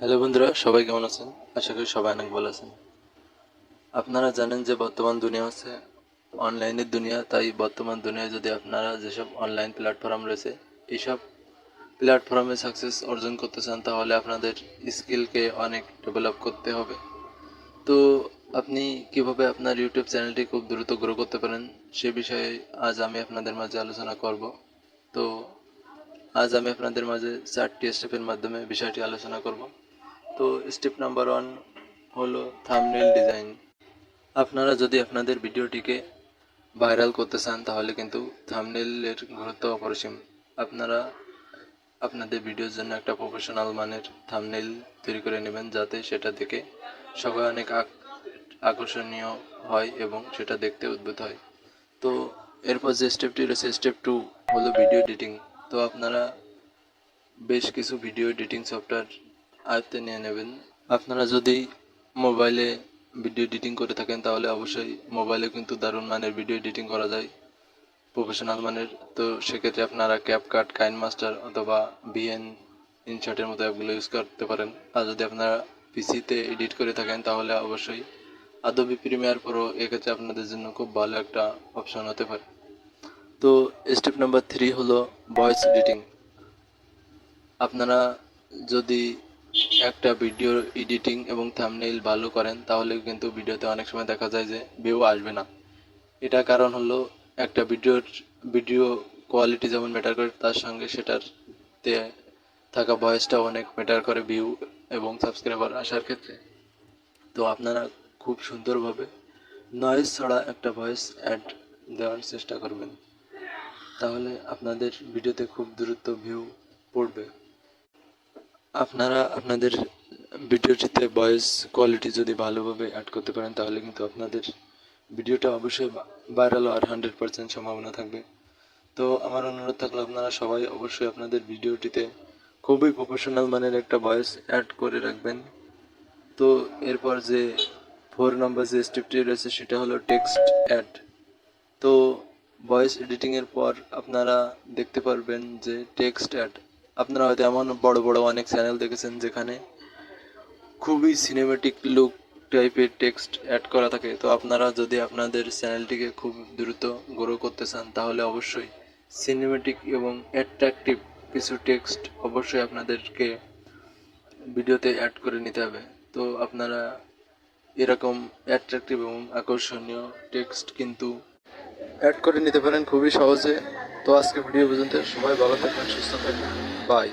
Hello বন্ধুরা, সবাই কেমন আছেন? আশা করি সবাই অনেক ভালো আছেন। আপনারা জানেন যে বর্তমান দুনিয়া হচ্ছে অনলাইনের দুনিয়া, তাই বর্তমান দুনিয়ায় যদি আপনারা যেসব অনলাইন প্ল্যাটফর্ম রয়েছে এইসব প্ল্যাটফর্মে সাকসেস অর্জন করতে চান, তাহলে আপনাদের স্কিলকে অনেক ডেভেলপ করতে হবে। তো আপনি কীভাবে আপনার ইউটিউব চ্যানেলটি খুব দ্রুত গ্রো করতে পারেন, সে বিষয়ে আজ আমি আপনাদের মাঝে আলোচনা করব। তো আজ আমি আপনাদের মাঝে চারটি স্টেপের মাধ্যমে বিষয়টি আলোচনা করব। তো স্টেপ নাম্বার ওয়ান হলো থাম্বনেল ডিজাইন আপনারা যদি আপনাদের ভিডিওটিকে ভাইরাল করতে চান, তাহলে কিন্তু থাম্বনেলের গুরুত্ব অপরিসীম। আপনারা আপনাদের ভিডিওর জন্য একটা প্রফেশনাল মানের থাম্বনেল তৈরি করে নেবেন, যাতে সেটা দেখে সবাই অনেক আক- আকর্ষণীয় হয় এবং সেটা দেখতে উদ্ভূত হয়। তো এরপর যে স্টেপটি রয়েছে স্টেপ টু হলো ভিডিও এডিটিং তো আপনারা বেশ কিছু ভিডিও এডিটিং সফটওয়্যার আয়ত্তে নিয়ে নেবেন। আপনারা যদি মোবাইলে ভিডিও এডিটিং করে থাকেন, তাহলে অবশ্যই মোবাইলে কিন্তু দারুণ মানের ভিডিও এডিটিং করা যায়। প্রফেশনাল মানের। তো সেক্ষেত্রে আপনারা ক্যাপকাট কাইন মাস্টার অথবা বিএন ইনশার্টের মতো অ্যাপগুলো ইউজ করতে পারেন। আর যদি আপনারা পিসিতে এডিট করে থাকেন, তাহলে অবশ্যই আদবি প্রিমিয়ার প্রো এক্ষেত্রে আপনাদের জন্য খুব ভালো একটা অপশন হতে পারে। তো স্টেপ নাম্বার থ্রি হলো ভয়েস এডিটিং আপনারা যদি একটা ভিডিও এডিটিং এবং থাম্বনেইল ভালো করেন, তাহলে কিন্তু ভিডিওতে অনেক সময় দেখা যায় যে ভিউ আসবে না। এটা কারণ হলো একটা ভিডিওর ভিডিও কোয়ালিটি যেমন ম্যাটার করে, তার সঙ্গে সেটার তে থাকা ভয়েসটা অনেক ম্যাটার করে ভিউ এবং সাবস্ক্রাইবার আসার ক্ষেত্রে। তো আপনারা খুব সুন্দরভাবে নয়েজ ছাড়া একটা ভয়েস অ্যাড দেওয়ার চেষ্টা করবেন। তাহলে আপনাদের ভিডিওতে খুব দ্রুত ভিউ পড়বে। আপনারা আপনাদের ভিডিওটিতে ভয়েস কোয়ালিটি যদি ভালোভাবে অ্যাড করতে পারেন, তাহলে কিন্তু আপনাদের ভিডিওটা অবশ্যই ভাইরাল হওয়ার হান্ড্রেড পার্সেন্ট সম্ভাবনা থাকবে। তো আমার অনুরোধ থাকল, আপনারা সবাই অবশ্যই আপনাদের ভিডিওটিতে খুবই প্রফেশনাল মানের একটা ভয়েস অ্যাড করে রাখবেন। তো এরপর যে ফোর নম্বর যে স্টেপটি রয়েছে, সেটা হলো টেক্সট অ্যাড তো ভয়েস এডিটিংয়ের পর আপনারা দেখতে পারবেন যে টেক্সট অ্যাড আপনারা হয়তো এমন বড় বড় অনেক চ্যানেল দেখেছেন যেখানে খুবই সিনেমেটিক লুক টাইপের টেক্সট অ্যাড করা থাকে। তো আপনারা যদি আপনাদের চ্যানেলটিকে খুব দ্রুত গ্রো করতে চান, তাহলে অবশ্যই সিনেমেটিক এবং অ্যাট্রাকটিভ কিছু টেক্সট অবশ্যই আপনাদেরকে ভিডিওতে অ্যাড করে নিতে হবে। তো আপনারা এরকম অ্যাট্রাকটিভ এবং আকর্ষণীয় টেক্সট কিন্তু অ্যাড করে নিতে পারেন খুবই সহজে। তো আজকে ভিডিও পর্যন্ত সবাই ভালো থাকবেন সুস্থ থাকবেন। বাই